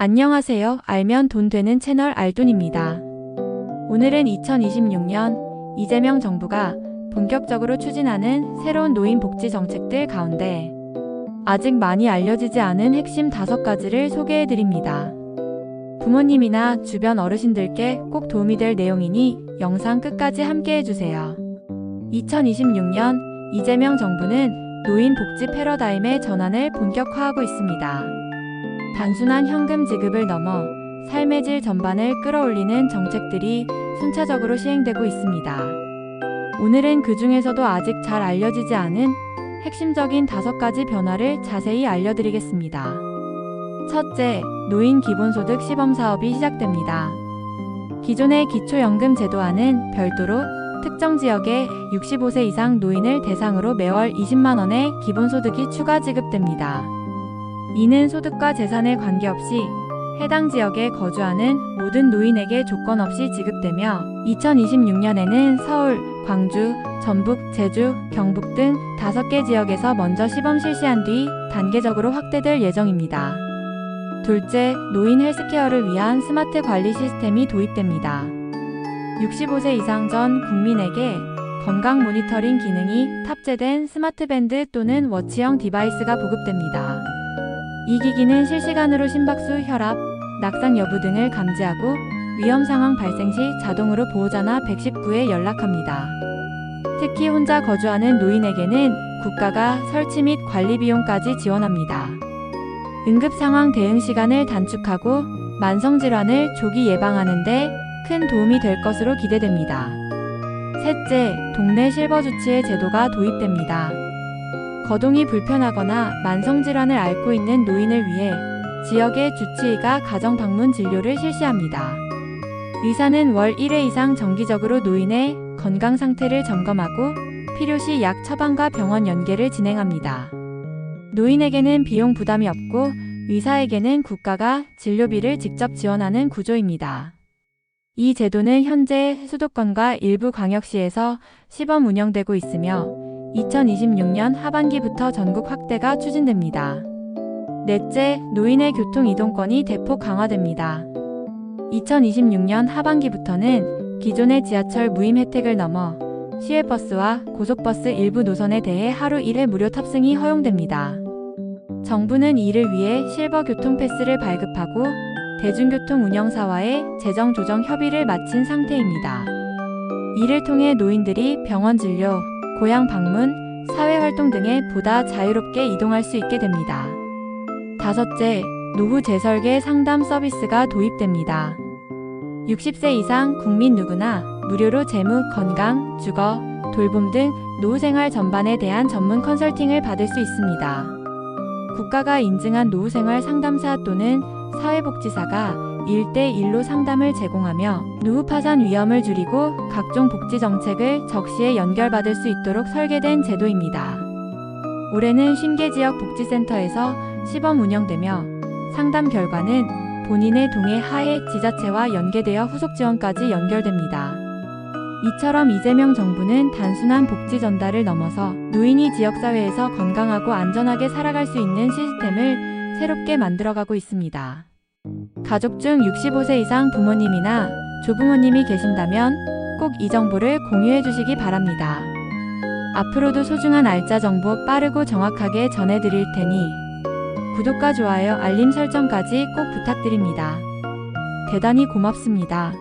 안녕하세요. 알면 돈 되는 채널 알돈입니다. 오늘은 2026년 이재명 정부가 본격적으로 추진하는 새로운 노인 복지 정책들 가운데 아직 많이 알려지지 않은 핵심 다섯 가지를 소개해 드립니다. 부모님이나 주변 어르신들께 꼭 도움이 될 내용이니 영상 끝까지 함께 해주세요. 2026년 이재명 정부는 노인 복지 패러다임의 전환을 본격화하고 있습니다. 단순한 현금 지급을 넘어 삶의 질 전반을 끌어올리는 정책들이 순차적으로 시행되고 있습니다. 오늘은 그 중에서도 아직 잘 알려지지 않은 핵심적인 다섯 가지 변화를 자세히 알려드리겠습니다. 첫째, 노인 기본소득 시범 사업이 시작됩니다. 기존의 기초연금 제도와는 별도로 특정 지역의 65세 이상 노인을 대상으로 매월 20만 원의 기본소득이 추가 지급됩니다. 이는 소득과 재산에 관계없이 해당 지역에 거주하는 모든 노인에게 조건 없이 지급되며 2026년에는 서울, 광주, 전북, 제주, 경북 등 5개 지역에서 먼저 시범 실시한 뒤 단계적으로 확대될 예정입니다. 둘째, 노인 헬스케어를 위한 스마트 관리 시스템이 도입됩니다. 65세 이상 전 국민에게 건강 모니터링 기능이 탑재된 스마트 밴드 또는 워치형 디바이스가 보급됩니다. 이 기기는 실시간으로 심박수, 혈압, 낙상 여부 등을 감지하고 위험 상황 발생 시 자동으로 보호자나 119에 연락합니다. 특히 혼자 거주하는 노인에게는 국가가 설치 및 관리 비용까지 지원합니다. 응급 상황 대응 시간을 단축하고 만성 질환을 조기 예방하는 데 큰 도움이 될 것으로 기대됩니다. 셋째, 동네 실버 주치의 제도가 도입됩니다. 거동이 불편하거나 만성 질환을 앓고 있는 노인을 위해 지역의 주치의가 가정 방문 진료를 실시합니다. 의사는 월 1회 이상 정기적으로 노인의 건강 상태를 점검하고 필요시 약 처방과 병원 연계를 진행합니다. 노인에게는 비용 부담이 없고 의사에게는 국가가 진료비를 직접 지원하는 구조입니다. 이 제도는 현재 수도권과 일부 광역시에서 시범 운영되고 있으며 2026년 하반기부터 전국 확대가 추진됩니다. 넷째, 노인의 교통 이동권이 대폭 강화됩니다. 2026년 하반기부터는 기존의 지하철 무임 혜택을 넘어 시외버스와 고속버스 일부 노선에 대해 하루 1회 무료 탑승이 허용됩니다. 정부는 이를 위해 실버 교통 패스를 발급하고 대중교통 운영사와의 재정 조정 협의를 마친 상태입니다. 이를 통해 노인들이 병원 진료, 고향 방문, 사회활동 등에 보다 자유롭게 이동할 수 있게 됩니다. 다섯째, 노후 재설계 상담 서비스가 도입됩니다. 60세 이상 국민 누구나 무료로 재무, 건강, 주거, 돌봄 등 노후 생활 전반에 대한 전문 컨설팅을 받을 수 있습니다. 국가가 인증한 노후 생활 상담사 또는 사회복지사가 1대1로 상담을 제공하며 노후 파산 위험을 줄이고 각종 복지 정책을 적시에 연결받을 수 있도록 설계된 제도입니다. 올해는 50개 지역 복지센터에서 시범 운영되며 상담 결과는 본인의 동의 하에 지자체와 연계되어 후속 지원까지 연결됩니다. 이처럼 이재명 정부는 단순한 복지 전달을 넘어서 노인이 지역사회에서 건강하고 안전하게 살아갈 수 있는 시스템을 새롭게 만들어가고 있습니다. 가족 중 65세 이상 부모님이나 조부모님이 계신다면 꼭 이 정보를 공유해 주시기 바랍니다. 앞으로도 소중한 알짜 정보 빠르고 정확하게 전해드릴 테니 구독과 좋아요, 알림 설정까지 꼭 부탁드립니다. 대단히 고맙습니다.